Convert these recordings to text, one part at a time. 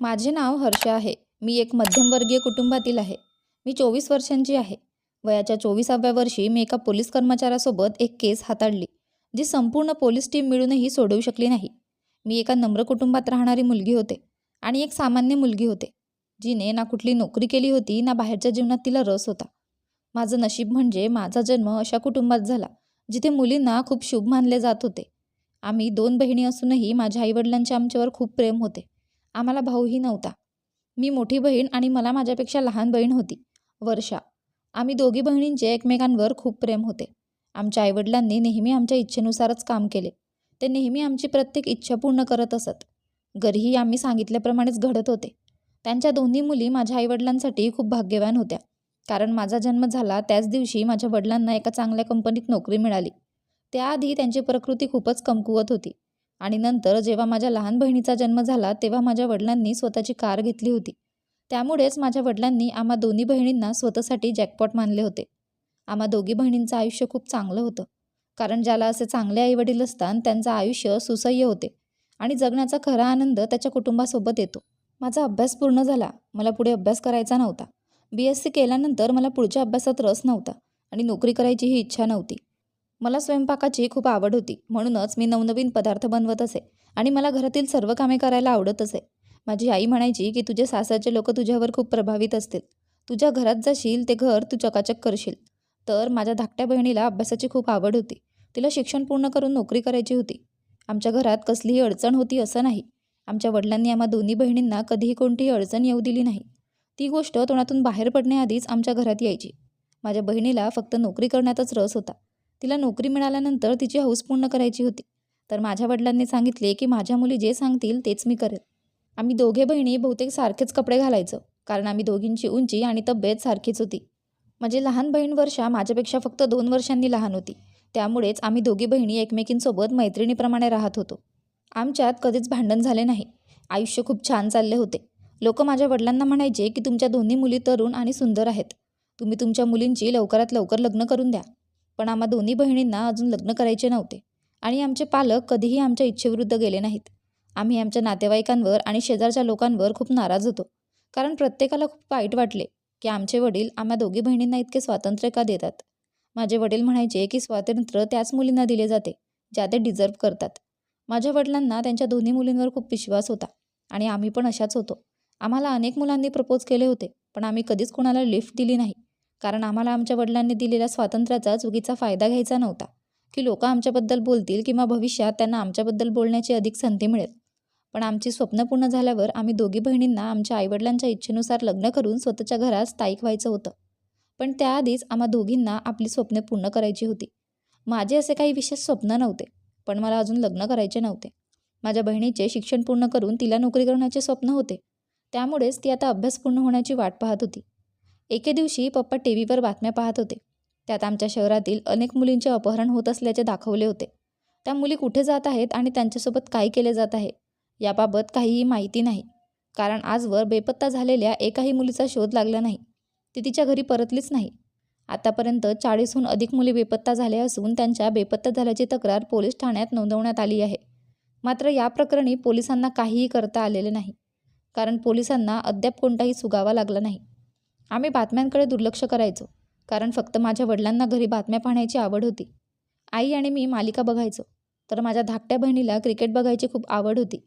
माझे नाव हर्षा आहे. मी एक मध्यमवर्गीय कुटुंबातील आहे. मी चोवीस वर्षांची आहे. वयाच्या चोवीसाव्या वर्षी मी एका पोलीस कर्मचाऱ्यासोबत एक केस हाताळली जी संपूर्ण पोलीस टीम मिळूनही सोडवू शकली नाही. मी एका नम्र कुटुंबात राहणारी मुलगी होते आणि एक सामान्य मुलगी होते जिने ना कुठली नोकरी केली होती ना बाहेरच्या जीवनात तिला रस होता. माझं नशीब म्हणजे माझा जन्म अशा कुटुंबात झाला जिथे मुलींना खूप शुभ मानले जात होते. आम्ही दोन बहिणी असूनही माझ्या आईवडिलांचे आमच्यावर खूप प्रेम होते. आम्हाला भाऊही नव्हता. मी मोठी बहीण आणि मला माझ्यापेक्षा लहान बहीण होती वर्षा. आम्ही दोघी बहिणींचे एकमेकांवर खूप प्रेम होते. आमच्या आईवडिलांनी नेहमी आमच्या इच्छेनुसारच काम केले. ते नेहमी आमची प्रत्येक इच्छा पूर्ण करत असत. घरीही आम्ही सांगितल्याप्रमाणेच घडत होते. त्यांच्या दोन्ही मुली माझ्या आईवडिलांसाठी खूप भाग्यवान होत्या. कारण माझा जन्म झाला त्याच दिवशी माझ्या वडिलांना एका चांगल्या कंपनीत नोकरी मिळाली. त्याआधी त्यांची प्रकृती खूपच कमकुवत होती. आणि नंतर जेव्हा माझ्या लहान बहिणीचा जन्म झाला तेव्हा माझ्या वडिलांनी स्वतःची कार घेतली होती. त्यामुळेच माझ्या वडिलांनी आम्हा दोन्ही बहिणींना स्वतःसाठी जॅकपॉट मानले होते. आम्हा दोघी बहिणींचं आयुष्य खूप चांगलं होतं. कारण ज्याला असे चांगले आईवडील असतात त्यांचं आयुष्य सुसह्य होते. आणि जगण्याचा खरा आनंद त्याच्या कुटुंबासोबत येतो. माझा अभ्यास पूर्ण झाला. मला पुढे अभ्यास करायचा नव्हता. बी एस सी केल्यानंतर मला पुढच्या अभ्यासात रस नव्हता आणि नोकरी करायची ही इच्छा नव्हती. मला स्वयंपाकाची खूप आवड होती. म्हणूनच मी नवनवीन पदार्थ बनवत असे आणि मला घरातील सर्व कामे करायला आवडत असे. माझी आई म्हणायची की तुझे सासरचे लोक तुझ्यावर खूप प्रभावित असतील. तुझ्या घरात जाशील ते घर तू चकाचक करशील. तर माझ्या धाकट्या बहिणीला अभ्यासाची खूप आवड होती. तिला शिक्षण पूर्ण करून नोकरी करायची होती. आमच्या घरात कसलीही अडचण होती असं नाही. आमच्या वडिलांनी आम्हा दोन्ही बहिणींना कधीही कोणतीही अडचण येऊ दिली नाही. ती गोष्ट तोंडातून बाहेर पडण्याआधीच आमच्या घरात यायची. माझ्या बहिणीला फक्त नोकरी करण्यातच रस होता. तिला नोकरी मिळाल्यानंतर तिची हौस पूर्ण करायची होती. तर माझ्या वडिलांनी सांगितले की माझ्या मुली जे सांगतील तेच मी करेल. आम्ही दोघे बहिणी बहुतेक सारखेच कपडे घालायचो कारण आम्ही दोघींची उंची आणि तब्येत सारखीच होती. माझी लहान बहीण वर्षा माझ्यापेक्षा फक्त दोन वर्षांनी लहान होती. त्यामुळेच आम्ही दोघी बहिणी एकमेकींसोबत मैत्रिणीप्रमाणे राहत होतो. आमच्यात कधीच भांडण झाले नाही. आयुष्य खूप छान चालले होते. लोक माझ्या वडिलांना म्हणायचे की तुमच्या दोन्ही मुली तरुण आणि सुंदर आहेत. तुम्ही तुमच्या मुलींची लवकरात लवकर लग्न करून द्या. पण आम्हा दोन्ही बहिणींना अजून लग्न करायचे नव्हते. आणि आमचे पालक कधीही आमच्या इच्छेविरुद्ध गेले नाहीत. आम्ही आमच्या नातेवाईकांवर आणि शेजारच्या लोकांवर खूप नाराज होतो. कारण प्रत्येकाला खूप वाईट वाटले की आमचे वडील आम्हा दोघी बहिणींना इतके स्वातंत्र्य का देतात? माझे वडील म्हणायचे की स्वातंत्र्य त्याच मुलींना दिले जाते ज्या ते डिझर्व करतात. माझ्या वडिलांना त्यांच्या दोन्ही मुलींवर खूप विश्वास होता आणि आम्ही पण अशाच होतो. आम्हाला अनेक मुलांनी प्रपोज केले होते पण आम्ही कधीच कोणाला लिफ्ट दिली नाही. कारण आम्हाला आमच्या वडिलांनी दिलेल्या स्वातंत्र्याचा चुकीचा फायदा घ्यायचा नव्हता. की लोक आमच्याबद्दल बोलतील किंवा भविष्यात त्यांना आमच्याबद्दल बोलण्याची अधिक संधी मिळेल. पण आमची स्वप्न पूर्ण झाल्यावर आम्ही दोघी बहिणींना आमच्या आईवडिलांच्या इच्छेनुसार लग्न करून स्वतःच्या घरात स्थायिक व्हायचं होतं. पण त्याआधीच आम्हा दोघींना आपली स्वप्ने पूर्ण करायची होती. माझे असे काही विशेष स्वप्न नव्हते पण मला अजून लग्न करायचे नव्हते. माझ्या बहिणीचे शिक्षण पूर्ण करून तिला नोकरी करण्याचे स्वप्न होते. त्यामुळेच ती आता अभ्यास पूर्ण होण्याची वाट पाहत होती. एके दिवशी पप्पा टी व्हीवर बातम्या पाहत होते. त्यात आमच्या शहरातील अनेक मुलींचे अपहरण होत असल्याचे दाखवले होते. त्या मुली कुठे जात आहेत आणि त्यांच्यासोबत काय केले जात आहे याबाबत काहीही माहिती नाही. कारण आजवर बेपत्ता झालेल्या एकाही मुलीचा शोध लागला नाही. ती तिच्या घरी परतलीच नाही. आतापर्यंत चाळीसहून अधिक मुली बेपत्ता झाल्या असून त्यांच्या बेपत्ता झाल्याची तक्रार पोलीस ठाण्यात नोंदवण्यात आली आहे. मात्र या प्रकरणी पोलिसांना काहीही करता आलेले नाही. कारण पोलिसांना अद्याप कोणताही सुगावा लागला नाही. आम्ही बातम्यांकडे दुर्लक्ष करायचो कारण फक्त माझ्या वडिलांना घरी बातम्या पाहण्याची आवड होती. आई आणि मी मालिका बघायचो तर माझ्या धाकट्या बहिणीला क्रिकेट बघायची खूप आवड होती.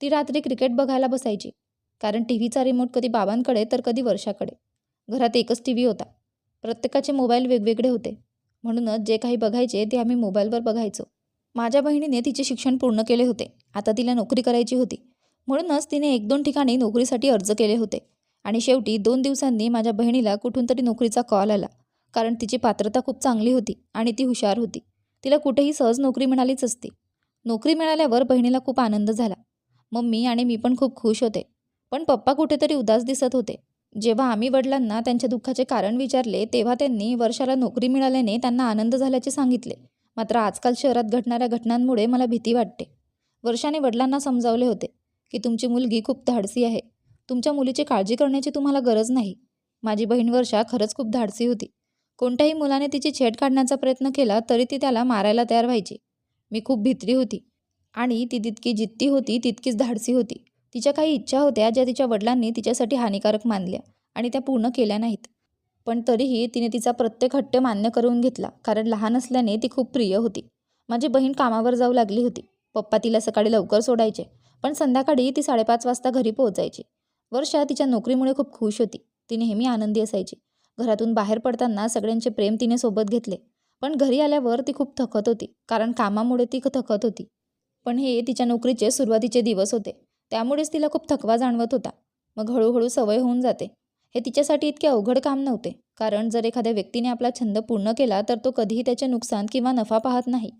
ती रात्री क्रिकेट बघायला बसायची कारण टी व्हीचा रिमोट कधी बाबांकडे तर कधी वर्षाकडे. घरात एकच टी व्ही होता. प्रत्येकाचे मोबाईल वेगवेगळे होते. म्हणूनच जे काही बघायचे ते आम्ही मोबाईलवर बघायचो. माझ्या बहिणीने तिचे शिक्षण पूर्ण केले होते. आता तिला नोकरी करायची होती. म्हणूनच तिने एक दोन ठिकाणी नोकरीसाठी अर्ज केले होते. आणि शेवटी दोन दिवसांनी माझ्या बहिणीला कुठून तरी नोकरीचा कॉल आला. कारण तिची पात्रता खूप चांगली होती आणि ती हुशार होती. तिला कुठेही सहज नोकरी मिळालीच असती. नोकरी मिळाल्यावर बहिणीला खूप आनंद झाला. मम्मी आणि मी पण खूप खुश होते. पण पप्पा कुठेतरी उदास दिसत होते. जेव्हा आम्ही वडिलांना त्यांच्या दुःखाचे कारण विचारले तेव्हा त्यांनी वर्षाला नोकरी मिळाल्याने त्यांना आनंद झाल्याचे सांगितले. मात्र आजकाल शहरात घडणाऱ्या घटनांमुळे मला भीती वाटते. वर्षाने वडिलांना समजावले होते की तुमची मुलगी खूप धाडसी आहे. तुमच्या मुलीची काळजी करण्याची तुम्हाला गरज नाही. माझी बहीण वर्षा खरंच खूप धाडसी होती. कोणत्याही मुलाने तिची छेड काढण्याचा प्रयत्न केला तरी ती त्याला मारायला तयार व्हायची. मी खूप भित्री होती आणि ती तितकी जिद्दी होती तितकीच धाडसी होती. तिच्या काही इच्छा होत्या ज्या तिच्या वडिलांनी तिच्यासाठी हानिकारक मानल्या आणि त्या पूर्ण केल्या नाहीत. पण तरीही तिने तिचा प्रत्येक हट्ट मान्य करून घेतला कारण लहान असल्याने ती खूप प्रिय होती. माझी बहीण कामावर जाऊ लागली होती. पप्पा तिला सकाळी लवकर सोडायचे पण संध्याकाळी ती साडेपाच वाजता घरी पोहोचायची. वर्षा तिच्या नोकरीमुळे खूप खुश होती. ती नेहमी आनंदी असायची. घरातून बाहेर पडताना सगळ्यांचे प्रेम तिने सोबत घेतले. पण घरी आल्यावर ती खूप थकत होती कारण कामामुळे ती थकत होती. पण हे तिच्या नोकरीचे सुरुवातीचे दिवस होते. त्यामुळेच तिला खूप थकवा जाणवत होता. मग हळूहळू सवय होऊन जाते. हे तिच्यासाठी इतके अवघड काम नव्हते कारण जर एखाद्या व्यक्तीने आपला छंद पूर्ण केला तर तो कधीही त्याचे नुकसान किंवा नफा पाहत नाही.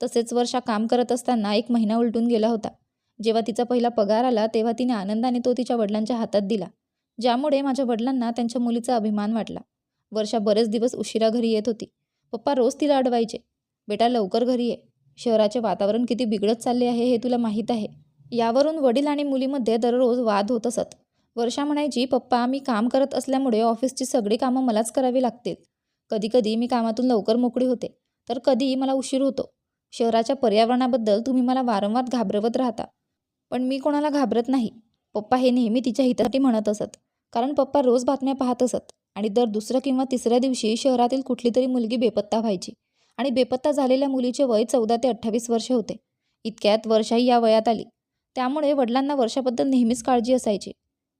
तसेच वर्षा काम करत असताना एक महिना उलटून गेला होता. जेव्हा तिचा पहिला पगार आला तेव्हा तिने आनंदाने तो तिच्या वडिलांच्या हातात दिला ज्यामुळे माझ्या वडिलांना त्यांच्या मुलीचा अभिमान वाटला. वर्षा बरेच दिवस उशिरा घरी येत होती. पप्पा रोज तिला अडवायचे. बेटा लवकर घरी ये. शहराचे वातावरण किती बिघडत चालले आहे हे तुला माहीत आहे. यावरून वडील आणि मुलीमध्ये दररोज वाद होत असत. वर्षा म्हणायची पप्पा मी काम करत असल्यामुळे ऑफिसची सगळी कामं मलाच करावी लागतील. कधीकधी मी कामातून लवकर मोकळी होते तर कधी मला उशीर होतो. शहराच्या पर्यावरणाबद्दल तुम्ही मला वारंवार घाबरवत राहता. पण मी कोणाला घाबरत नाही. पप्पा हे नेहमी तिच्या हितासाठी म्हणत असत. कारण पप्पा रोज बातम्या पाहत असत आणि दर दुसऱ्या किंवा तिसऱ्या दिवशी शहरातील कुठली तरी मुलगी बेपत्ता व्हायची. आणि बेपत्ता झालेल्या मुलीचे वय चौदा ते अठ्ठावीस वर्षे होते. इतक्यात वर्षाही या वयात आली. त्यामुळे वडिलांना वर्षाबद्दल नेहमीच काळजी असायची.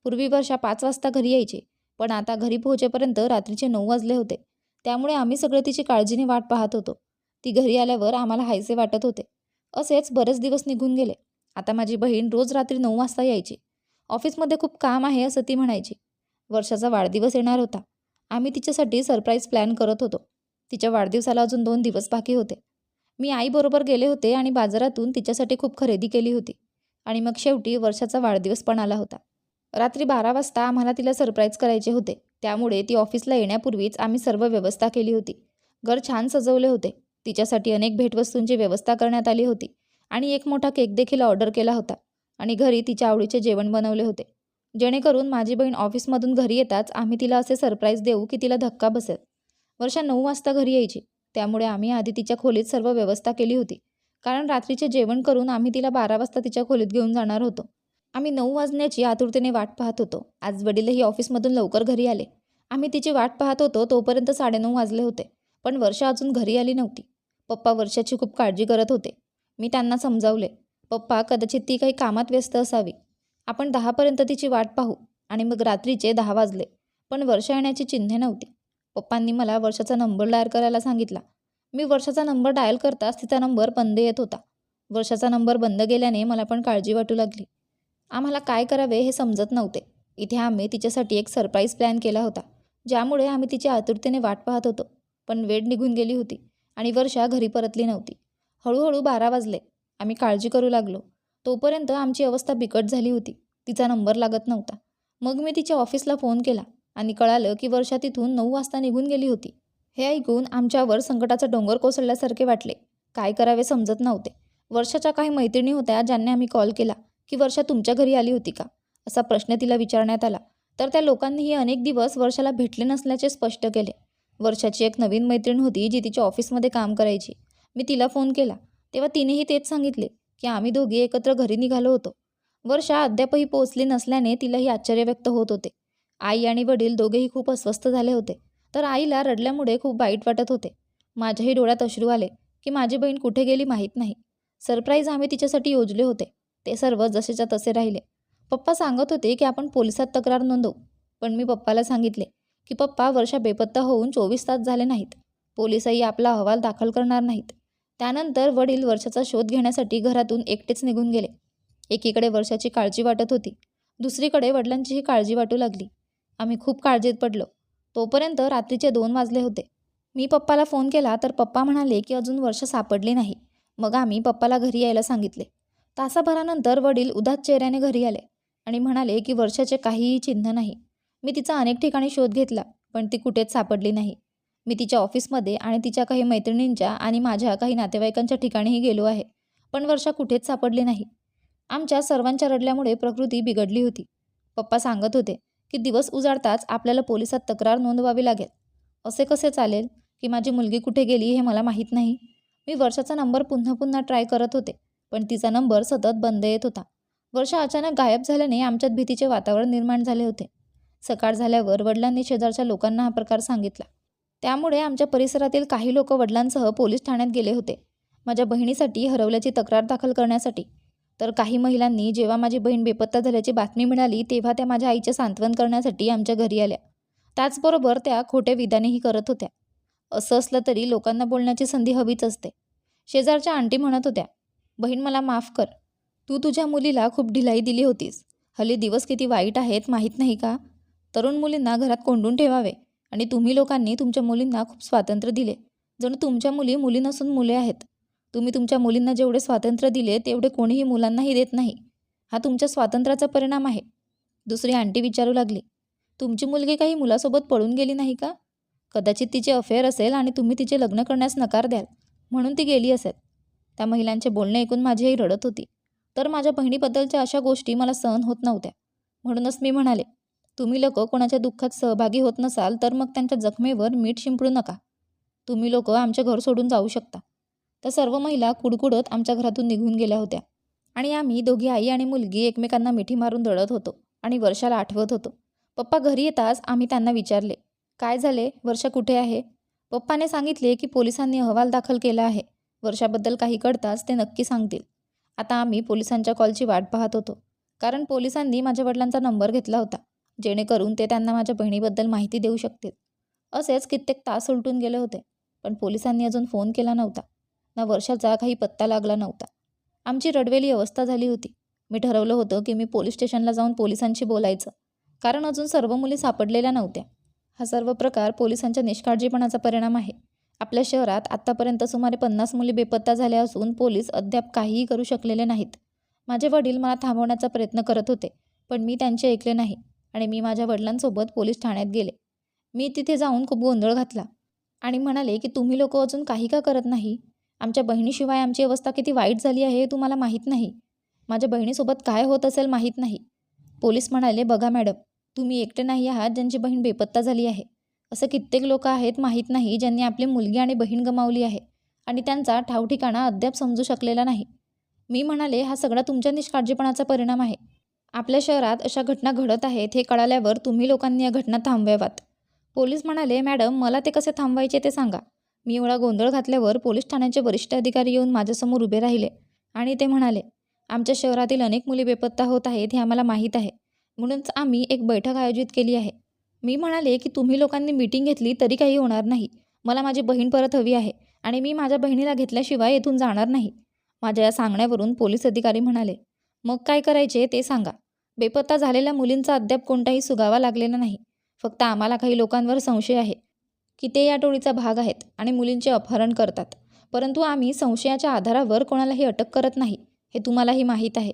पूर्वी वर्षा पाच वाजता घरी यायची पण आता घरी पोहोचेपर्यंत रात्रीचे नऊ वाजले होते. त्यामुळे आम्ही सगळे तिची काळजीने वाट पाहत होतो. ती घरी आल्यावर आम्हाला हायसे वाटत होते. असेच बरेच दिवस निघून गेले. आता माझी बहीण रोज रात्री नऊ वाजता यायची. ऑफिसमध्ये खूप काम आहे असं ती म्हणायची. वर्षाचा वाढदिवस येणार होता. आम्ही तिच्यासाठी सरप्राईज प्लॅन करत होतो. तिच्या वाढदिवसाला अजून दोन दिवस बाकी होते. मी आईबरोबर गेले होते आणि बाजारातून तिच्यासाठी खूप खरेदी केली होती. आणि मग शेवटी वर्षाचा वाढदिवस पण आला होता. रात्री बारा वाजता आम्हाला तिला सरप्राईज करायचे होते. त्यामुळे ती ऑफिसला येण्यापूर्वीच आम्ही सर्व व्यवस्था केली होती. घर छान सजवले होते. तिच्यासाठी अनेक भेटवस्तूंची व्यवस्था करण्यात आली होती. आणि एक मोठा केक देखील ऑर्डर केला होता आणि घरी तिच्या आवडीचे जेवण बनवले होते. जेणेकरून माझी बहीण ऑफिसमधून घरी येताच आम्ही तिला असे सरप्राईज देऊ की तिला धक्का बसेल. वर्षा नऊ वाजता घरी यायची. त्यामुळे आम्ही आधी तिच्या खोलीत सर्व व्यवस्था केली होती. कारण रात्रीचे जेवण करून आम्ही तिला बारा वाजता तिच्या खोलीत घेऊन जाणार होतो. आम्ही नऊ वाजण्याची आतुरतेने वाट पाहत होतो. आज वडीलही ऑफिसमधून लवकर घरी आले. आम्ही तिची वाट पाहत होतो तोपर्यंत साडेनऊ वाजले होते. पण वर्षा अजून घरी आली नव्हती. पप्पा वर्षाची खूप काळजी करत होते. मी त्यांना समजावले पप्पा कदाचित ती काही कामात व्यस्त असावी. आपण दहापर्यंत तिची वाट पाहू. आणि मग रात्रीचे दहा वाजले पण वर्षा येण्याची चिन्हे नव्हती. पप्पांनी मला वर्षाचा नंबर डायल करायला सांगितला. मी वर्षाचा नंबर डायल करताच तिचा नंबर बंद येत होता. वर्षाचा नंबर बंद गेल्याने मला पण काळजी वाटू लागली. आम्हाला काय करावे हे समजत नव्हते. इथे आम्ही तिच्यासाठी एक सरप्राईज प्लॅन केला होता ज्यामुळे आम्ही तिची आतुरतेने वाट पाहत होतो. पण वेळ निघून गेली होती आणि वर्षा घरी परतली नव्हती. हळूहळू बारा वाजले. आम्ही काळजी करू लागलो. तोपर्यंत आमची अवस्था बिकट झाली होती. तिचा नंबर लागत नव्हता. मग मी तिच्या ऑफिसला फोन केला आणि कळालं की वर्षा तिथून नऊ वाजता निघून गेली होती. हे ऐकून आमच्यावर संकटाचा डोंगर कोसळल्यासारखे वाटले. काय करावे समजत नव्हते. वर्षाच्या काही मैत्रिणी होत्या ज्यांना आम्ही कॉल केला की वर्षा तुमच्या घरी आली होती का? असा प्रश्न तिला विचारण्यात आला. तर त्या लोकांनीही अनेक दिवस वर्षाला भेटले नसल्याचे स्पष्ट केले. वर्षाची एक नवीन मैत्रीण होती जी तिच्या ऑफिसमध्ये काम करायची. मी तिला फोन केला. तेव्हा तिनेही तेच सांगितले की आम्ही दोघी एकत्र घरी निघालो होतो. वर्षा अद्यापही पोहोचली नसल्याने तिलाही आश्चर्य व्यक्त होत होते. आई आणि वडील दोघेही खूप अस्वस्थ झाले होते. तर आईला रडल्यामुळे खूप वाईट वाटत होते. माझ्याही डोळ्यात अश्रू आले की माझी बहीण कुठे गेली माहीत नाही. सरप्राईज आम्ही तिच्यासाठी योजले होते. ते सर्व जसेच्या तसे राहिले. पप्पा सांगत होते की आपण पोलिसात तक्रार नोंदवू. पण मी पप्पाला सांगितले की पप्पा वर्षा बेपत्ता होऊन चोवीस तास झाले नाहीत. पोलिसही आपला अहवाल दाखल करणार नाहीत. त्यानंतर वडील वर्षाचा शोध घेण्यासाठी घरातून एकटेच निघून गेले. एकीकडे वर्षाची काळजी वाटत होती. दुसरीकडे वडिलांचीही काळजी वाटू लागली. आम्ही खूप काळजीत पडलो. तोपर्यंत रात्रीचे दोन वाजले होते. मी पप्पाला फोन केला तर पप्पा म्हणाले की अजून वर्ष सापडली नाही. मग आम्ही पप्पाला घरी यायला सांगितले. तासाभरानंतर वडील उदास चेहऱ्याने घरी आले आणि म्हणाले की वर्षाचे काहीही चिन्ह नाही. मी तिचा अनेक ठिकाणी शोध घेतला पण ती कुठेच सापडली नाही. मी तिच्या ऑफिसमध्ये आणि तिच्या काही मैत्रिणींच्या आणि माझ्या काही नातेवाईकांच्या ठिकाणीही गेलो आहे. पण वर्षा कुठेच सापडली नाही. आमच्या सर्वांच्या रडल्यामुळे प्रकृती बिघडली होती. पप्पा सांगत होते की दिवस उजाडताच आपल्याला पोलिसात तक्रार नोंदवावी लागेल. असे कसे चालेल? की माझी मुलगी कुठे गेली हे मला माहीत नाही. मी वर्षाचा नंबर पुन्हा पुन्हा ट्राय करत होते पण तिचा नंबर सतत बंद येत होता. वर्षा अचानक गायब झाल्याने आमच्यात भीतीचे वातावरण निर्माण झाले होते. सकाळ झाल्यावर वडिलांनी शेजारच्या लोकांना हा प्रकार सांगितला. त्यामुळे आमच्या परिसरातील काही लोक वडिलांसह पोलीस ठाण्यात गेले होते. माझ्या बहिणीसाठी हरवल्याची तक्रार दाखल करण्यासाठी. तर काही महिलांनी जेव्हा माझी बहीण बेपत्ता झाल्याची बातमी मिळाली तेव्हा त्या माझ्या आईचे सांत्वन करण्यासाठी आमच्या घरी आल्या. त्याचबरोबर त्या खोटे विधानेही करत होत्या. असं असलं तरी लोकांना बोलण्याची संधी हवीच असते. शेजारच्या आंटी म्हणत होत्या बहीण मला माफ कर. तू तुझ्या मुलीला खूप ढिलाई दिली होतीस. हल्ली दिवस किती वाईट आहेत माहीत नाही का? तरुण मुलींना घरात कोंडून ठेवावे. आणि तुम्ही लोकांनी तुमच्या मुलींना खूप स्वातंत्र्य दिले. जणू तुमच्या मुली मुली नसून मुले आहेत. तुम्ही तुमच्या मुलींना जेवढे स्वातंत्र्य दिले तेवढे कोणीही मुलांनाही देत नाही. हा तुमच्या स्वातंत्र्याचा परिणाम आहे. दुसरी आंटी विचारू लागली. तुमची मुलगी काही मुलासोबत पळून गेली नाही का? कदाचित तिचे अफेअर असेल आणि तुम्ही तिचे लग्न करण्यास नकार द्याल. म्हणून ती गेली असेल. त्या महिलांचे बोलणे ऐकून माझी आई रडत होती. तर माझ्या बहिणीबद्दलच्या अशा गोष्टी मला सहन होत नव्हत्या. म्हणूनच मी म्हणाले तुम्ही लोक कोणाच्या दुःखात सहभागी होत नसाल तर मग त्यांच्या जखमेवर मीठ शिंपडू नका. तुम्ही लोक आमचे घर सोडून जाऊ शकता. तर सर्व महिला कुडकुडत आमच्या घरातून निघून गेल्या होत्या. आणि आम्ही दोघी आई आणि मुलगी एकमेकांना मिठी मारून रडत होतो आणि वर्षाला आठवत होतो. पप्पा घरी येताच आम्ही त्यांना विचारले काय झाले? वर्षा कुठे आहे? पप्पाने सांगितले की पोलिसांनी अहवाल दाखल केला आहे. वर्षाबद्दल काही कळताच ते नक्की सांगतील. आता आम्ही पोलिसांच्या कॉलची वाट पाहत होतो. कारण पोलिसांनी माझ्या वडिलांचा नंबर घेतला होता. जेणेकरून ते त्यांना माझ्या बहिणीबद्दल माहिती देऊ शकतील. असेच कित्येक तास उलटून गेले होते पण पोलिसांनी अजून फोन केला नव्हता. ना वर्षाचा काही पत्ता लागला नव्हता. आमची रडवेली अवस्था झाली होती. मी ठरवलं होतं की मी पोलीस स्टेशनला जाऊन पोलिसांशी बोलायचं कारण अजून सर्व मुली सापडलेल्या नव्हत्या. हा सर्व प्रकार पोलिसांच्या निष्काळजीपणाचा परिणाम आहे. आपल्या शहरात आत्तापर्यंत सुमारे पन्नास मुली बेपत्ता झाल्या असून पोलीस अद्याप काहीही करू शकलेले नाहीत. माझे वडील मला थांबवण्याचा प्रयत्न करत होते पण मी त्यांचे ऐकले नाही. आणि मी माझ्या वडिलांसोबत पोलीस ठाण्यात गेले. मी तिथे जाऊन खूप गोंधळ घातला आणि म्हणाले की तुम्ही लोक अजून काही का करत नाही? आमच्या बहिणीशिवाय आमची अवस्था किती वाईट झाली आहे हे तुम्हाला माहीत नाही. माझ्या बहिणीसोबत काय होत असेल माहीत नाही. पोलीस म्हणाले बघा मॅडम तुम्ही एकटे नाही आहात ज्यांची बहीण बेपत्ता झाली आहे. असं कित्येक लोक आहेत माहीत नाही ज्यांनी आपली मुलगी आणि बहीण गमावली आहे आणि त्यांचा ठावठिकाणा अद्याप समजू शकलेला नाही. मी म्हणाले हा सगळा तुमच्या निष्काळजीपणाचा परिणाम आहे. आपल्या शहरात अशा घटना घडत आहेत हे कळाल्यावर तुम्ही लोकांनी या घटना थांबवाव्यात. पोलीस म्हणाले मॅडम मला ते कसे थांबवायचे ते सांगा. मी एवढा गोंधळ घातल्यावर पोलीस ठाण्याचे वरिष्ठ अधिकारी येऊन माझ्यासमोर उभे राहिले आणि ते म्हणाले आमच्या शहरातील अनेक मुली बेपत्ता होत आहेत हे आम्हाला माहीत आहे. म्हणूनच आम्ही एक बैठक आयोजित केली आहे. मी म्हणाले की तुम्ही लोकांनी मीटिंग घेतली तरी काही होणार नाही. मला माझी बहीण परत हवी आहे आणि मी माझ्या बहिणीला घेतल्याशिवाय येथून जाणार नाही. माझ्या या सांगण्यावरून पोलीस अधिकारी म्हणाले मग काय करायचे ते सांगा. बेपत्ता झालेल्या मुलींचा अद्याप कोणताही सुगावा लागलेला नाही. फक्त आम्हाला काही लोकांवर संशय आहे. की ते या टोळीचा भाग आहेत आणि मुलींचे अपहरण करतात. परंतु आम्ही संशयाच्या आधारावर कोणालाही अटक करत नाही हे तुम्हालाही माहीत आहे.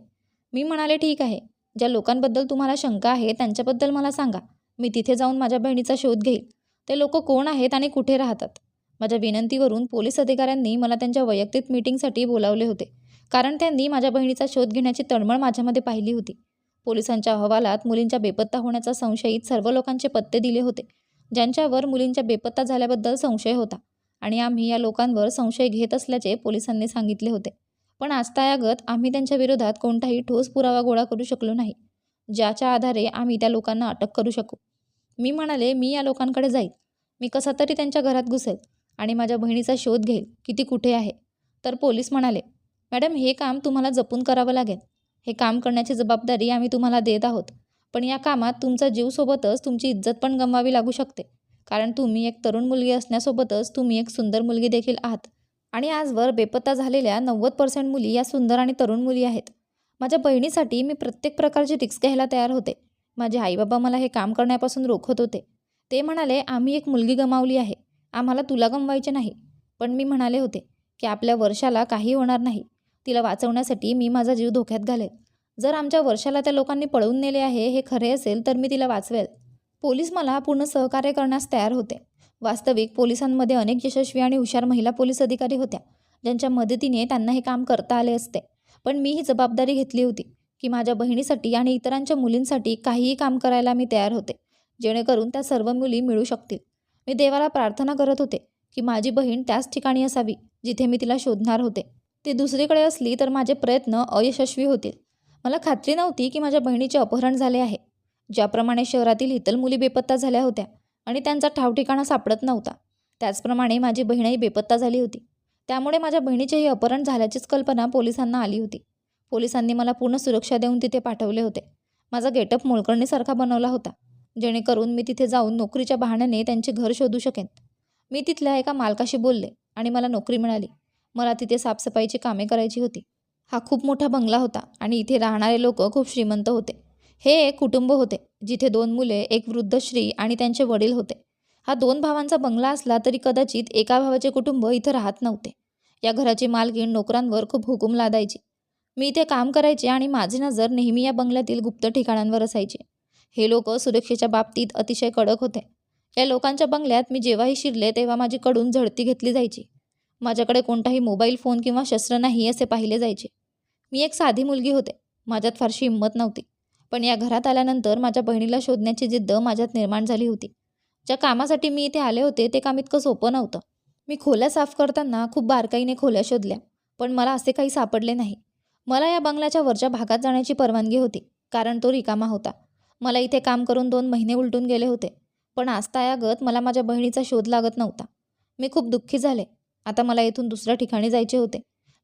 मी म्हणाले ठीक आहे. ज्या लोकांबद्दल तुम्हाला शंका आहे त्यांच्याबद्दल मला सांगा. मी तिथे जाऊन माझ्या बहिणीचा शोध घेईल. ते लोक कोण आहेत आणि कुठे राहतात? माझ्या विनंतीवरून पोलीस अधिकाऱ्यांनी मला त्यांच्या वैयक्तिक मीटिंगसाठी बोलावले होते. कारण त्यांनी माझ्या बहिणीचा शोध घेण्याची तळमळ माझ्यामध्ये पाहिली होती. पोलिसांच्या अहवालात मुलींच्या बेपत्ता होण्याचा संशयित सर्व लोकांचे पत्ते दिले होते ज्यांच्यावर मुलींच्या बेपत्ता झाल्याबद्दल संशय होता आणि आम्ही या लोकांवर संशय घेत असल्याचे पोलिसांनी सांगितले होते. पण आजतायागत आम्ही त्यांच्या विरोधात कोणताही ठोस पुरावा गोळा करू शकलो नाही ज्याच्या आधारे आम्ही त्या लोकांना अटक करू शकू. मी म्हणाले मी या लोकांकडे जाईल मी कसा तरी त्यांच्या घरात घुसेल आणि माझ्या बहिणीचा शोध घेईल की ती कुठे आहे. तर पोलीस म्हणाले मॅडम हे काम तुम्हाला जपून करावं लागेल. हे काम करण्याची जबाबदारी आम्ही तुम्हाला देत आहोत. पण या कामात तुमचा जीवसोबतच तुमची इज्जत पण गमवावी लागू शकते. कारण तुम्ही एक तरुण मुलगी असण्यासोबतच तुम्ही एक सुंदर मुलगी देखील आहात. आणि आजवर बेपत्ता झालेल्या नव्वद पर्सेंट मुली या सुंदर आणि तरुण मुली आहेत. माझ्या बहिणीसाठी मी प्रत्येक प्रकारची रिक्स घ्यायला तयार होते. माझे आईबाबा मला हे काम करण्यापासून रोखत होते. ते म्हणाले आम्ही एक मुलगी गमावली आहे. आम्हाला तुला गमवायचे नाही. पण मी म्हणाले होते की आपल्या वर्षाला काही होणार नाही. तिला वाचवण्यासाठी मी माझा जीव धोक्यात घालेन. जर आमच्या वर्षाला त्या लोकांनी पळवून नेले आहे हे खरे असेल तर मी तिला वाचवेल. पोलीस मला पूर्ण सहकार्य करण्यास तयार होते. वास्तविक पोलिसांमध्ये अनेक यशस्वी आणि हुशार महिला पोलीस अधिकारी होत्या ज्यांच्या मदतीने त्यांना हे काम करता आले असते. पण मी ही जबाबदारी घेतली होती की माझ्या बहिणीसाठी आणि इतरांच्या मुलींसाठी काहीही काम करायला मी तयार होते जेणेकरून त्या सर्व मुली मिळू शकतील. मी देवाला प्रार्थना करत होते की माझी बहीण त्याच ठिकाणी असावी जिथे मी तिला शोधणार होते. ती दुसरीकडे असली तर माझे प्रयत्न अयशस्वी होतील. मला खात्री नव्हती की माझ्या बहिणीचे अपहरण झाले आहे. ज्याप्रमाणे शहरातील इतर मुली बेपत्ता झाल्या होत्या आणि त्यांचा ठावठिकाणा सापडत नव्हता त्याचप्रमाणे माझी बहीणही बेपत्ता झाली होती. त्यामुळे माझ्या बहिणीचेही अपहरण झाल्याचीच कल्पना पोलिसांना आली होती. पोलिसांनी मला पूर्ण सुरक्षा देऊन तिथे पाठवले होते. माझा गेटअप मोलकरणीसारखा बनवला होता जेणेकरून मी तिथे जाऊन नोकरीच्या बहाण्याने त्यांचे घर शोधू शकेन. मी तिथल्या एका मालकाशी बोलले आणि मला नोकरी मिळाली. मला तिथे साफसफाईची कामे करायची होती. हा खूप मोठा बंगला होता आणि इथे राहणारे लोक खूप श्रीमंत होते. हे एक कुटुंब होते जिथे दोन मुले एक वृद्ध श्री आणि त्यांचे वडील होते. हा दोन भावांचा बंगला असला तरी कदाचित एका भावाचे कुटुंब इथं राहत नव्हते. या घराची मालकीण नोकरांवर खूप हुकूम लादायची. मी इथे काम करायचे आणि माझी नजर नेहमी या बंगल्यातील गुप्त ठिकाणांवर असायची. हे लोक सुरक्षेच्या बाबतीत अतिशय कडक होते. या लोकांच्या बंगल्यात मी जेव्हाही शिरले तेव्हा माझी कडून झडती घेतली जायची. माझ्याकडे कोणताही मोबाईल फोन किंवा शस्त्र नाही असे पाहिले जायचे. मी एक साधी मुलगी होते. माझ्यात फारशी हिंमत नव्हती. पण या घरात आल्यानंतर माझ्या बहिणीला शोधण्याची जिद्द माझ्यात निर्माण झाली होती. ज्या कामासाठी मी इथे आले होते ते काम इतकं सोपं नव्हतं. मी खोल्या साफ करताना खूप बारकाईने खोल्या शोधल्या पण मला असे काही सापडले नाही. मला या बंगल्याच्या वरच्या भागात जाण्याची परवानगी होती कारण तो रिकामा होता. मला इथे काम करून दोन महिने उलटून गेले होते पण आजतायागत मला माझ्या बहिणीचा शोध लागत नव्हता. मी खूप दुःखी झाले. आता मला इथून दुसऱ्या ठिकाणी जायचे होते.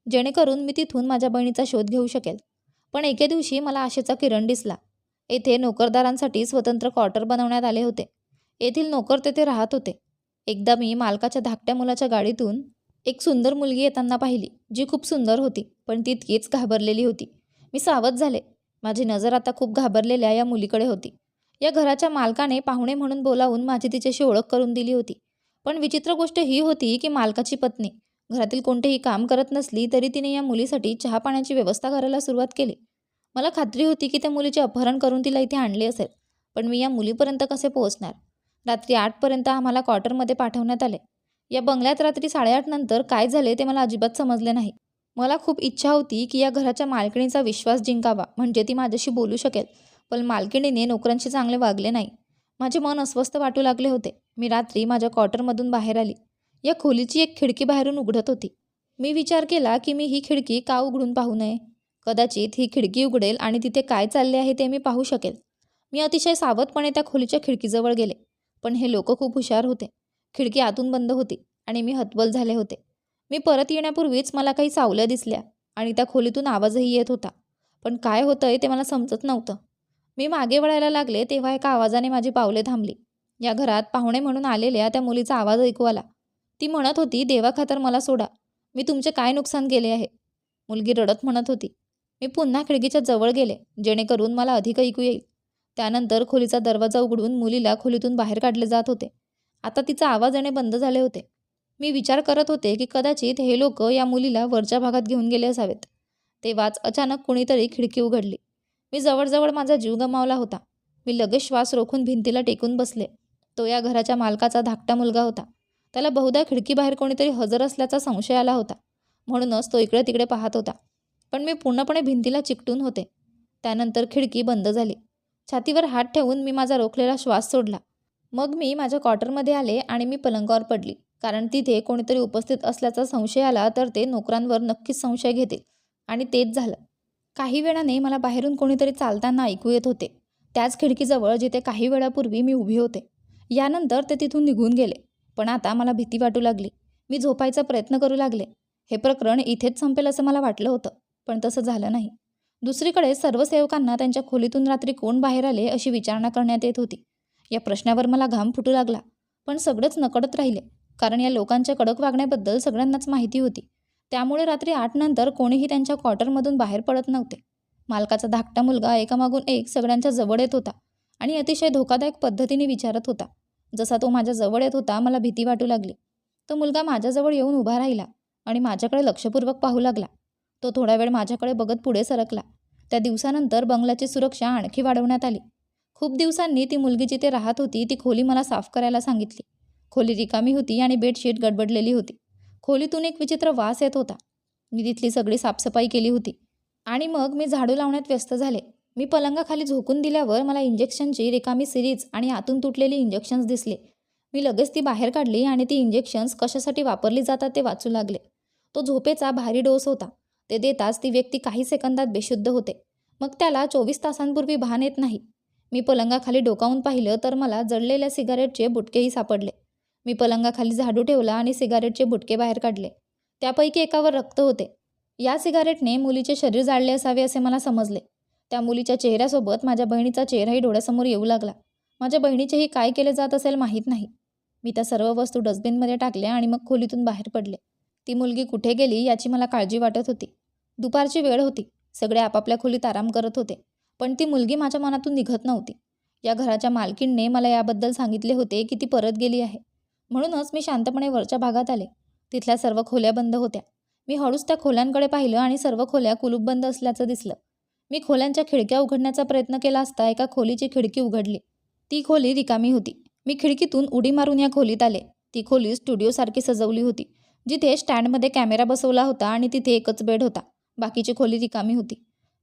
जेणेकरून मी तिथून माझ्या बहिणीचा शोध घेऊ शकेल. पण एके दिवशी मला आशेचा किरण दिसला. येथे नोकरदारांसाठी स्वतंत्र क्वार्टर बनवण्यात आले होते. येथील नोकर तेथे राहत होते. एकदा मी मालकाच्या धाकट्या मुलाच्या गाडीतून एक सुंदर मुलगी येताना पाहिली जी खूप सुंदर होती पण तितकीच घाबरलेली होती. मी सावध झाले. माझी नजर आता खूप घाबरलेल्या या मुलीकडे होती. या घराच्या मालकाने पाहुणे म्हणून बोलावून माझी तिच्याशी ओळख करून दिली होती. पण विचित्र गोष्ट ही होती की मालकाची पत्नी घरातील कोणतेही काम करत नसली तरी तिने या मुलीसाठी चहा पाण्याची व्यवस्था करायला सुरुवात केली. मला खात्री होती की त्या मुलीचे अपहरण करून तिला इथे आणले असेल पण मी या मुलीपर्यंत कसे पोहोचणार? रात्री आठपर्यंत आम्हाला क्वार्टरमध्ये पाठवण्यात आले. या बंगल्यात रात्री साडेआठ नंतर काय झाले ते मला अजिबात समजले नाही. मला खूप इच्छा होती की या घराच्या मालकिणीचा विश्वास जिंकावा म्हणजे ती माझ्याशी बोलू शकेल पण मालकिणीने नोकरांशी चांगले वागले नाही. माझे मन अस्वस्थ वाटू लागले होते. मी रात्री माझ्या क्वार्टरमधून बाहेर आली. या खोलीची एक खिडकी बाहेरून उघडत होती. मी विचार केला की मी ही खिडकी का उघडून पाहू नये? कदाचित ही खिडकी उघडेल आणि तिथे काय चालले आहे ते मी पाहू शकेल. मी अतिशय सावधपणे त्या खोलीच्या खिडकीजवळ गेले. पण हे लोक खूप हुशार होते. खिडकी आतून बंद होती आणि मी हतबल झाले होते. मी परत येण्यापूर्वीच मला काही सावल्या दिसल्या आणि त्या खोलीतून आवाजही येत होता. पण काय होतंय ते मला समजत नव्हतं. मी मागे वळायला लागले तेव्हा एका आवाजाने माझी पावले थांबली. या घरात पाहुणे म्हणून आलेल्या त्या मुलीचा आवाज ऐकू आला. ती म्हणत होती देवाखातर मला सोडा. मी तुमचे काय नुकसान केले आहे? मुलगी रडत म्हणत होती मी पुन्हा खिडकीच्या जवळ गेले जेणेकरून मला अधिक ऐकू येईल. त्यानंतर खोलीचा दरवाजा उघडून मुलीला खोलीतून बाहेर काढले जात होते. आता तिचा आवाज येणे बंद झाले होते. मी विचार करत होते की कदाचित हे लोक या मुलीला वरच्या भागात घेऊन गेले असावेत. तेव्हाच अचानक कुणीतरी खिडकी उघडली. मी जवळजवळ माझा जीव गमावला होता. मी लगेच श्वास रोखून भिंतीला टेकून बसले. तो या घराच्या मालकाचा धाकटा मुलगा होता. त्याला बहुधा खिडकीबाहेर कोणीतरी हजर असल्याचा संशय आला होता. म्हणूनच तो इकडे तिकडे पाहत होता. पण मी पूर्णपणे भिंतीला चिकटून होते. त्यानंतर खिडकी बंद झाली. छातीवर हात ठेवून मी माझा रोखलेला श्वास सोडला. मग मी माझ्या क्वार्टरमध्ये आले आणि मी पलंगावर पडली. कारण तिथे कोणीतरी उपस्थित असल्याचा संशय आला तर ते नोकरांवर नक्कीच संशय घेतील. आणि तेच झालं. काही वेळाने मला बाहेरून कोणीतरी चालताना ऐकू येत होते. त्याच खिडकीजवळ जिथे काही वेळापूर्वी मी उभी होते. यानंतर ते तिथून निघून गेले. पण आता मला भीती वाटू लागली. मी झोपायचा प्रयत्न करू लागले. हे प्रकरण इथेच संपेल असं मला वाटलं होतं पण तसं झालं नाही. दुसरीकडे सर्व सेवकांना त्यांच्या खोलीतून रात्री कोण बाहेर आले अशी विचारणा करण्यात येत होती. या प्रश्नावर मला घाम फुटू लागला पण सगळंच नकडत राहिले कारण या लोकांच्या कडक वागण्याबद्दल सगळ्यांनाच माहिती होती. त्यामुळे रात्री आठ नंतर कोणीही त्यांच्या क्वार्टरमधून बाहेर पडत नव्हते. मालकाचा धाकटा मुलगा एकामागून एक सगळ्यांच्या जवळ येत होता आणि अतिशय धोकादायक पद्धतीने विचारत होता. जसा तो माझ्या जवळ येत होता मला भीती वाटू लागली. तो मुलगा माझ्याजवळ येऊन उभा राहिला आणि माझ्याकडे लक्षपूर्वक पाहू लागला. तो थोडा वेळ माझ्याकडे बघत पुढे सरकला. त्या दिवसानंतर बंगल्याची सुरक्षा आणखी वाढवण्यात आली. खूप दिवसांनी ती मुलगी जिथे राहत होती ती खोली मला साफ करायला सांगितली. खोली रिकामी होती आणि बेडशीट गडबडलेली होती. खोलीतून एक विचित्र वास येत होता. मी तिथली सगळी साफसफाई केली होती. आणि मग मी झाडू लावण्यात व्यस्त झाले. मी पलंगाखाली झोकून दिल्यावर मला इंजेक्शनची रिकामी सिरीज आणि आतून तुटलेली इंजेक्शन्स दिसले. मी लगेच ती बाहेर काढली आणि ती इंजेक्शन्स कशासाठी वापरली जातात ते वाचू लागले. तो झोपेचा भारी डोस होता. ते देताच ती व्यक्ती काही सेकंदात बेशुद्ध होते. मग त्याला चोवीस तासांपूर्वी भान येत नाही. मी पलंगाखाली डोकावून पाहिलं तर मला जळलेल्या सिगारेटचे बुटकेही सापडले. मी पलंगाखाली झाडू ठेवला आणि सिगारेटचे बुटके बाहेर काढले. त्यापैकी एकावर रक्त होते. या सिगारेटने मुलीचे शरीर जाळले असावे असे मला समजले. त्या मुलीच्या चेहऱ्यासोबत माझ्या बहिणीचा चेहराही डोळ्यासमोर येऊ लागला. माझ्या बहिणीचेही काय केले जात असेल माहीत नाही. मी त्या सर्व वस्तू डस्टबिनमध्ये टाकल्या आणि मग खोलीतून बाहेर पडले. ती मुलगी कुठे गेली याची मला काळजी वाटत होती. दुपारची वेळ होती. सगळे आपापल्या खोलीत आराम करत होते. पण ती मुलगी माझ्या मनातून निघत नव्हती. या घराच्या मालकीणने मला याबद्दल सांगितले होते की ती परत गेली आहे. म्हणूनच मी शांतपणे वरच्या भागात आले. तिथल्या सर्व खोल्या बंद होत्या. मी हळूच त्या खोल्यांकडे पाहिलं आणि सर्व खोल्या कुलूप बंद असल्याचं दिसलं. मी खोल्यांच्या खिडक्या उघडण्याचा प्रयत्न केला असता एका खोलीची खिडकी उघडली. ती खोली रिकामी होती. मी खिडकीतून उडी मारून या खोलीत आले. ती खोली स्टुडिओसारखी सजवली होती जिथे स्टँडमध्ये कॅमेरा बसवला होता आणि तिथे एकच बेड होता. बाकीची खोली रिकामी होती.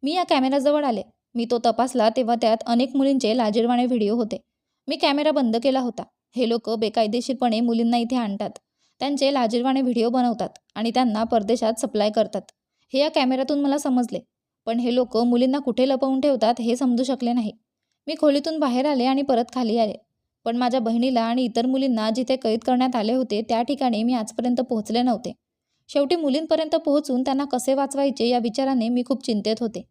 मी या कॅमेराजवळ आले. मी तो तपासला तेव्हा त्यात अनेक मुलींचे लाजीरवाणे व्हिडिओ होते. मी कॅमेरा बंद केला होता. हे लोक बेकायदेशीरपणे मुलींना इथे आणतात. त्यांचे लाजीरवाणे व्हिडिओ बनवतात आणि त्यांना परदेशात सप्लाय करतात. हे या कॅमेऱ्यातून मला समजले. पण हे लोक मुलींना कुठे लपवून ठेवतात हे समजू शकले नाही. मी खोलीतून बाहेर आले आणि परत खाली आले. पण माझ्या बहिणीला आणि इतर मुलींना जिथे कैद करण्यात आले होते त्या ठिकाणी मी आजपर्यंत पोहोचले नव्हते. शेवटी मुलींपर्यंत पोहोचून त्यांना कसे वाचवायचे या विचाराने मी खूप चिंतेत होते.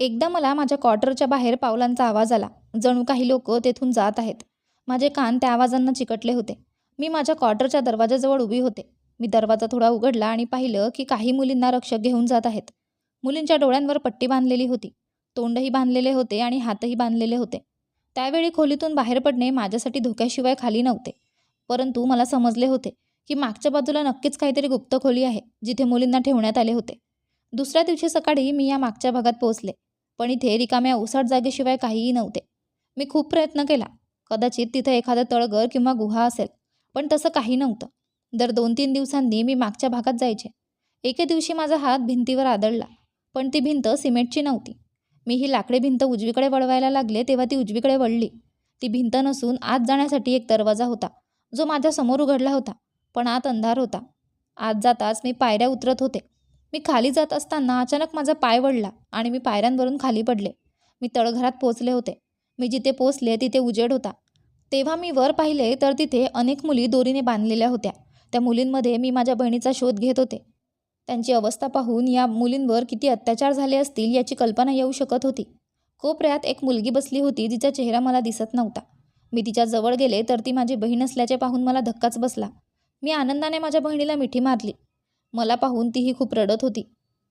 एकदा मला माझ्या क्वार्टरच्या बाहेर पावलांचा आवाज आला. जणू काही लोक तेथून जात आहेत. माझे कान त्या आवाजांना चिकटले होते. मी माझ्या क्वार्टरच्या दरवाजाजवळ उभी होते. मी दरवाजा थोडा उघडला आणि पाहिलं की काही मुलींना रक्षक घेऊन जात आहेत. मुलींच्या डोळ्यांवर पट्टी बांधलेली होती. तोंडही बांधलेले होते आणि हातही बांधलेले होते. त्यावेळी खोलीतून बाहेर पडणे माझ्यासाठी धोक्याशिवाय खाली नव्हते. परंतु मला समजले होते की मागच्या बाजूला नक्कीच काहीतरी गुप्त खोली आहे जिथे मुलींना ठेवण्यात आले होते. दुसऱ्या दिवशी सकाळी मी या मागच्या भागात पोहोचले पण इथे रिकाम्या ओसाड जागेशिवाय काहीही नव्हते. मी खूप प्रयत्न केला. कदाचित तिथं एखादं तळघर किंवा गुहा असेल पण तसं काही नव्हतं. दर दोन तीन दिवसांनी मी मागच्या भागात जायचे. एके दिवशी माझा हात भिंतीवर आदळला. पण ती भिंत सिमेंटची नव्हती. मी ही लाकडी भिंत उजवीकडे वळवायला लागले तेव्हा ती उजवीकडे वळली. ती भिंत नसून आत जाण्यासाठी एक दरवाजा होता जो माझ्यासमोर उघडला होता पण आत अंधार होता. आत जाताच मी पायऱ्या उतरत होते. मी खाली जात असताना अचानक माझा पाय वळला आणि मी पायऱ्यांवरून खाली पडले. मी तळघरात पोचले होते. मी जिथे पोचले तिथे उजेड होता. तेव्हा मी वर पाहिले तर तिथे अनेक मुली दोरीने बांधलेल्या होत्या. त्या मुलींमध्ये मी माझ्या बहिणीचा शोध घेत होते. त्यांची अवस्था पाहून या मुलींवर किती अत्याचार झाले असतील याची कल्पना येऊ शकत होती. कोपऱ्यात एक मुलगी बसली होती जिचा चेहरा मला दिसत नव्हता. मी तिच्या जवळ गेले तर ती माझी बहीण असल्याचे पाहून मला धक्काच बसला. मी आनंदाने माझ्या बहिणीला मिठी मारली. मला पाहून तीही खूप रडत होती.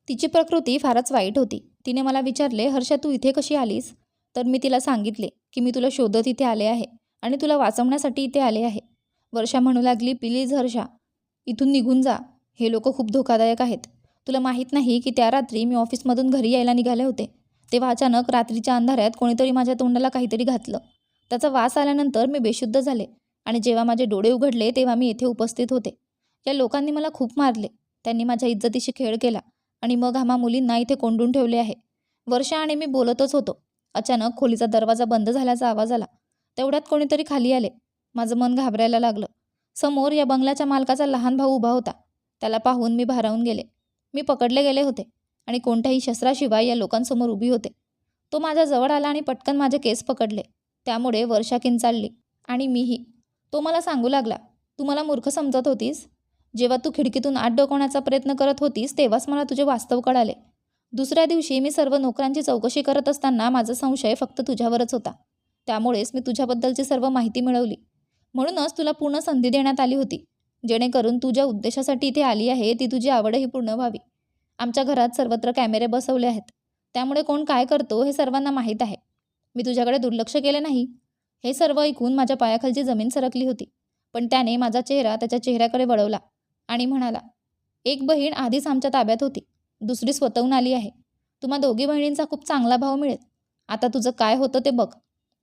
तिची प्रकृती फारच वाईट होती. तिने मला विचारले हर्षा तू इथे कशी आलीस? तर मी तिला सांगितले की मी तुला शोधत इथे आले आहे आणि तुला वाचवण्यासाठी इथे आले आहे. वर्षा म्हणू लागली प्लीज हर्षा इथून निघून जा. हे लोक खूप धोकादायक आहेत. तुला माहीत नाही की त्या रात्री मी ऑफिसमधून घरी यायला निघाले होते. तेव्हा अचानक रात्रीच्या अंधाऱ्यात कोणीतरी माझ्या तोंडाला काहीतरी घातलं. त्याचा वास आल्यानंतर मी बेशुद्ध झाले आणि जेव्हा माझे डोळे उघडले तेव्हा मी येथे उपस्थित होते. या लोकांनी मला खूप मारले. त्यांनी माझ्या इज्जतीशी खेळ केला आणि मग आम्हा मुलींना इथे कोंडून ठेवले आहे. वर्षा आणि मी बोलतच होतो. अचानक खोलीचा दरवाजा बंद झाल्याचा आवाज आला. तेवढ्यात कोणीतरी खाली आले. माझं मन घाबरायला लागलं. समोर या बंगल्याच्या मालकाचा लहान भाऊ उभा होता. त्याला पाहून मी भारावून गेले. मी पकडले गेले होते आणि कोणत्याही शस्त्राशिवाय या लोकांसमोर उभी होते. तो माझ्या जवळ आला आणि पटकन माझे केस पकडले. त्यामुळे वर्षा किंचाळली. आणि मीही. तो मला सांगू लागला तू मला मूर्ख समजत होतीस. जेव्हा तू खिडकीतून आत डोकवण्याचा प्रयत्न करत होतीस तेव्हाच मला तुझे वास्तव कळाले. दुसऱ्या दिवशी मी सर्व नोकरांची चौकशी करत असताना माझा संशय फक्त तुझ्यावरच होता. त्यामुळेच मी तुझ्याबद्दलची सर्व माहिती मिळवली. म्हणूनच तुला पूर्ण संधी देण्यात आली होती. जेणेकरून तू ज्या उद्देशासाठी इथे आली आहे ती तुझी आवडही पूर्ण व्हावी. आमच्या घरात सर्वत्र कॅमेरे बसवले आहेत. त्यामुळे कोण काय करतो हे सर्वांना माहीत आहे. मी तुझ्याकडे दुर्लक्ष केले नाही. हे सर्व ऐकून माझ्या पायाखालची जमीन सरकली होती. पण त्याने माझा चेहरा त्याच्या चेहऱ्याकडे वळवला आणि म्हणाला एक बहीण आधीच आमच्या ताब्यात होती. दुसरी स्वतःहून आली आहे. तुम्हा दोघी बहिणींचा खूप चांगला भाव मिळेल. आता तुझं काय होतं ते बघ.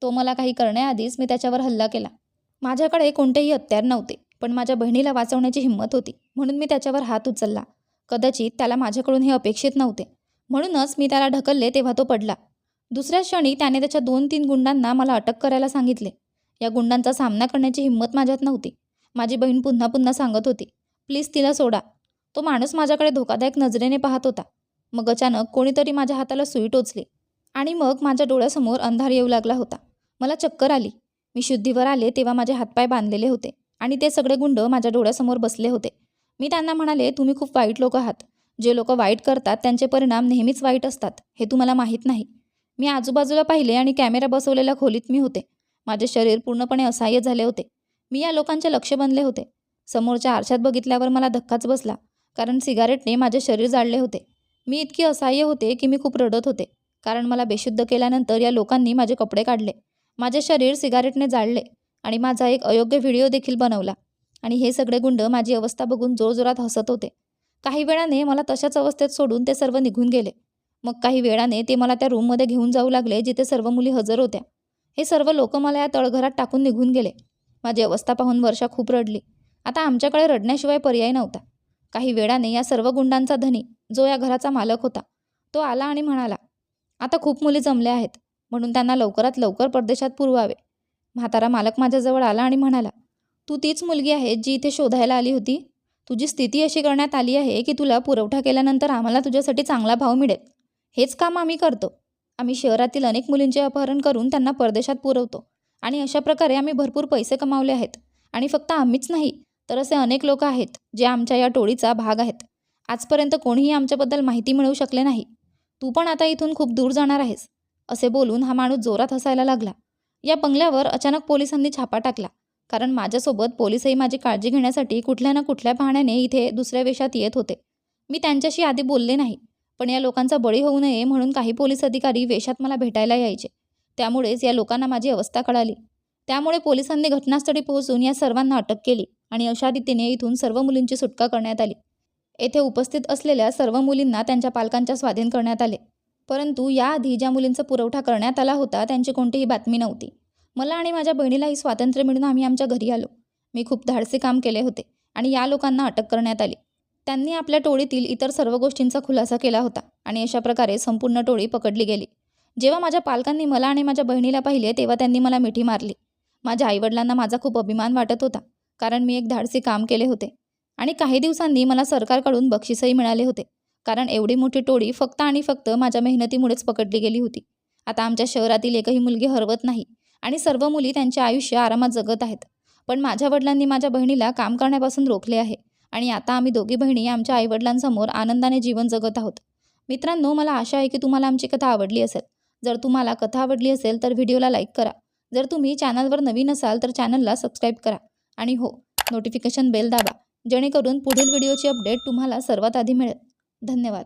तो मला काही करण्याआधीच मी त्याच्यावर हल्ला केला. माझ्याकडे कोणतेही हत्यार नव्हते. पण माझ्या बहिणीला वाचवण्याची हिंमत होती म्हणून मी त्याच्यावर हात उचलला. कदाचित त्याला माझ्याकडून हे अपेक्षित नव्हते. म्हणूनच मी त्याला ढकलले तेव्हा तो पडला. दुसऱ्या क्षणी त्याने त्याच्या दोन तीन गुंडांना मला अटक करायला सांगितले. या गुंडांचा सामना करण्याची हिंमत माझ्यात नव्हती. माझी बहीण पुन्हा पुन्हा सांगत होती प्लीज तिला सोडा. तो माणूस माझ्याकडे धोकादायक नजरेने पाहत होता. मग अचानक कोणीतरी माझ्या हाताला सुई टोचली आणि मग माझ्या डोळ्यासमोर अंधार येऊ लागला होता. मला चक्कर आली. मी शुद्धीवर आले तेव्हा माझे हातपाय बांधलेले होते. आणि ते सगळे गुंड माझ्या डोळ्यासमोर बसले होते. मी त्यांना म्हणाले तुम्ही खूप वाईट लोक आहात. जे लोक वाईट करतात त्यांचे परिणाम नेहमीच वाईट असतात. हे तुम्हाला माहीत नाही. मी आजूबाजूला पाहिले आणि कॅमेरा बसवलेल्या खोलीत मी होते. माझे शरीर पूर्णपणे असहाय्य झाले होते. मी या लोकांचे लक्ष बनले होते. समोरच्या आरशात बघितल्यावर मला धक्काच बसला कारण सिगारेटने माझे शरीर जाळले होते. मी इतकी असहाय्य होते की मी खूप रडत होते कारण मला बेशुद्ध केल्यानंतर या लोकांनी माझे कपडे काढले. माझे शरीर सिगारेटने जाळले. आणि माझा एक अयोग्य व्हिडिओ देखील बनवला. आणि हे सगळे गुंड माझी अवस्था बघून जोरजोरात हसत होते. काही वेळाने मला तशाच अवस्थेत सोडून ते सर्व निघून गेले. मग काही वेळाने ते मला त्या रूममध्ये घेऊन जाऊ लागले जिथे सर्व मुली हजर होत्या. हे सर्व लोक मला या तळघरात टाकून निघून गेले. माझी अवस्था पाहून वर्षा खूप रडली. आता आमच्याकडे रडण्याशिवाय पर्याय नव्हता. काही वेळाने या सर्व गुंडांचा धनी जो या घराचा मालक होता तो आला आणि म्हणाला आता खूप मुली जमल्या आहेत. म्हणून त्यांना लवकरात लवकर परदेशात पुरवावे. म्हातारा मालक माझ्याजवळ आला आणि म्हणाला तू तीच मुलगी आहे जी इथे शोधायला आली होती. तुझी स्थिती अशी करण्यात आली आहे की तुला पुरवठा केल्यानंतर आम्हाला तुझ्यासाठी चांगला भाव मिळेल. हेच काम आम्ही करतो. आम्ही शहरातील अनेक मुलींचे अपहरण करून त्यांना परदेशात पुरवतो. आणि अशा प्रकारे आम्ही भरपूर पैसे कमावले आहेत. आणि फक्त आम्हीच नाही तर असे अनेक लोक आहेत जे आमच्या या टोळीचा भाग आहेत. आजपर्यंत कोणीही आमच्याबद्दल माहिती मिळवू शकले नाही. तू पण आता इथून खूप दूर जाणार आहेस. असे बोलून हा माणूस जोरात हसायला लागला. या बंगल्यावर अचानक पोलिसांनी छापा टाकला. कारण माझ्यासोबत पोलिसही माझी काळजी घेण्यासाठी कुठल्या ना कुठल्या पाहण्याने इथे दुसऱ्या वेशात येत होते. मी त्यांच्याशी आधी बोलले नाही पण या लोकांचा बळी होऊ नये म्हणून काही पोलीस अधिकारी वेशात मला भेटायला यायचे. त्यामुळेच या लोकांना माझी अवस्था कळाली. त्यामुळे पोलिसांनी घटनास्थळी पोहोचून या सर्वांना अटक केली आणि अशा रीतीने इथून सर्व मुलींची सुटका करण्यात आली. येथे उपस्थित असलेल्या सर्व मुलींना त्यांच्या पालकांच्या स्वाधीन करण्यात आले. परंतु याआधी ज्या मुलींचा पुरवठा करण्यात आला होता त्यांची कोणतीही बातमी नव्हती. मला आणि माझ्या बहिणीलाही स्वातंत्र्य मिळून आम्ही आमच्या घरी आलो. मी खूप धाडसे काम केले होते आणि या लोकांना अटक करण्यात आली. त्यांनी आपल्या टोळीतील इतर सर्व गोष्टींचा खुलासा केला होता आणि अशा प्रकारे संपूर्ण टोळी पकडली गेली. जेव्हा माझ्या पालकांनी मला आणि माझ्या बहिणीला पाहिले तेव्हा त्यांनी मला मिठी मारली. माझ्या आईवडिलांना माझा खूप अभिमान वाटत होता कारण मी एक धाडसी काम केले होते. आणि काही दिवसांनी मला सरकारकडून बक्षीसही मिळाले होते. कारण एवढी मोठी टोळी फक्त आणि फक्त माझ्या मेहनतीमुळेच पकडली गेली होती. आता आमच्या शहरातील एकही मुलगी हरवत नाही आणि सर्व मुली त्यांचे आयुष्य आरामात जगत आहेत. पण माझ्या वडिलांनी माझ्या बहिणीला काम करण्यापासून रोखले आहे आणि आता आम्ही दोघी बहिणी आमच्या आईवडिलांसमोर आनंदाने जीवन जगत आहोत. मित्रांनो मला आशा आहे की तुम्हाला आमची कथा आवडली असेल. जर तुम्हाला कथा आवडली असेल तर व्हिडिओला लाईक करा. जर तुम्ही चॅनलवर नवीन असाल तर चॅनलला सबस्क्राईब करा. आणि हो नोटिफिकेशन बेल दाबा जेणेकरून पुढील व्हिडिओची अपडेट तुम्हाला सर्वात आधी मिळेल. धन्यवाद.